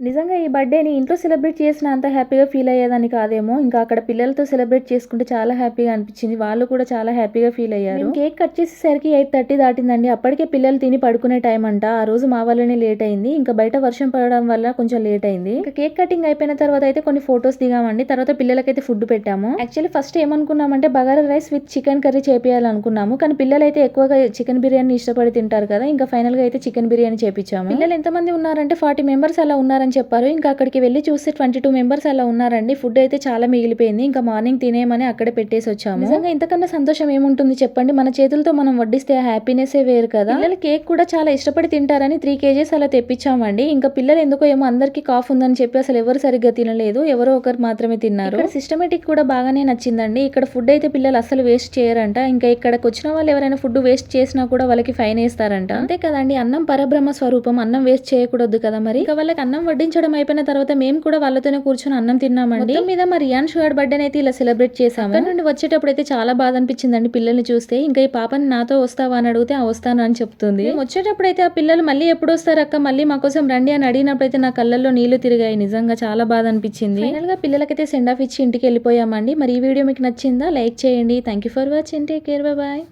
నిజంగా ఈ బర్త్డేని ఇంట్లో సెలబ్రేట్ చేసిన అంత హ్యాపీగా ఫీల్ అయ్యేదాన్ని కాదేమో. ఇంకా అక్కడ పిల్లలతో సెలబ్రేట్ చేసుకుంటే చాలా హ్యాపీగా అనిపించింది. వాళ్ళు కూడా చాలా హ్యాపీగా ఫీల్ అయ్యారు. కేక్ కట్ చేసేసరికి ఎయిట్ థర్టీ దాటిందండి. అప్పటికే పిల్లలు తిని పడుకునే టైం అంట. ఆ రోజు మా వల్లనే లేట్ అయింది. ఇంకా బయట వర్షం పడడం వల్ల కొంచెం లేట్ అయింది. ఇంకా కేక్ కటింగ్ అయిపోయిన తర్వాత అయితే కొన్ని ఫొటోస్ దిగామండి. తర్వాత పిల్లలకైతే ఫుడ్ పెట్టాము. Actually first ఏమనుకున్నామంటే bagara rice with chicken curry చేపియాలనుకున్నాము కానీ పిల్లలైతే ఎక్కువగా చికెన్ బిర్యానీ ఇష్టపడి తింటారు కదా. ఇంకా ఫైనల్గా అయితే చికెన్ బిర్యానీ చేపించాము పిల్లలు ఎంతమంది ఉన్నారంటే ఫార్టీ మెంబర్స్ అలా ఉన్నారని చెప్పారు. ఇంకా అక్కడికి వెళ్ళి చూస్తే ట్వంటీ టూ మెంబర్స్ అలా ఉన్నారండి. ఫుడ్ అయితే చాలా మిగిలిపోయింది. ఇంకా మార్నింగ్ తినేయమని అక్కడే పెట్టేసి వచ్చాము. నిజంగా ఇంతకన్నా సంతోషం ఏముంటుంది చెప్పండి? మన చేతులతో మనం వడ్డిస్తే హ్యాపీనెస్ వేరు కదా. పిల్లలు కేక్ కూడా చాలా ఇష్టపడి తింటారని త్రీ కేజెస్ అలా తెప్పించామండి. ఇంకా పిల్లలు ఎందుకో ఏమో అందరికి కాఫ్ ఉందని చెప్పి అసలు ఎవరు సరిగ్గా తినలేదు. ఎవరో ఒకరు మాత్రమే తిన్నారు. సిస్టమేటిక్ కూడా బాగానే నచ్చిందండి. ఇక్కడ ఫుడ్ అయితే పిల్లలు అసలు వేస్ట్ చేయరంట. ఇంకా ఇక్కడికి వచ్చిన వాళ్ళు ఎవరైనా ఫుడ్ వేస్ట్ చేసినా కూడా వాళ్ళకి ఫైన్ వేస్తారంట. అంతే కదండి. అన్నం పరబ్రహ్మ స్వరూపం. అన్నం వేస్ట్ చేయకూడదు కదా మరి? ఇంకా వాళ్ళకి అన్నం వడ్డించడం అయిపోయిన తర్వాత మేము కూడా వాళ్ళతోనే కూర్చొని అన్నం తిన్నామండి. మొత్తం మీద మరి రియాన్ షుగర్ బర్త్డే అయితే ఇలా సెలబ్రేట్ చేసాము అక్కడ నుండి వచ్చేటప్పుడు అయితే చాలా బాధ అనిపించిందండి పిల్లల్ని చూస్తే. ఇంకా ఈ పాపని నాతో వస్తావా అని అడిగితే ఆ వస్తాను అని చెప్తుంది. వచ్చేటప్పుడు అయితే ఆ పిల్లలు మళ్ళీ ఎప్పుడు వస్తారు అక్క? మళ్ళీ మా కోసం రండి అని అడిగినప్పుడు అయితే నా కళ్ళల్లో నీళ్ళు తిరిగాయి. నిజంగా చాలా బాధ అనిపించింది ఫైనల్గా పిల్లలకైతే సెండ్ ఆఫ్ ఇచ్చి ఇంటికి వెళ్ళిపోయామండి. మరి ఈ వీడియో మీకు నచ్చిందా? లైక్ చేయండి. Thank you for watching take care bye